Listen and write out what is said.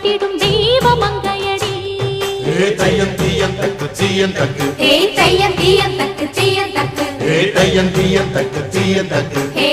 காத்திடும் தெய்வ மங்கையடி ஏ தையம் தீயம் தக்கு சீயம் தக்கு. ஏ தையம் தீயம் தக்கு சீயம் தக்கு. ஏ தையம் தீயம் தக்கு சீயம் தக்கு. ஏ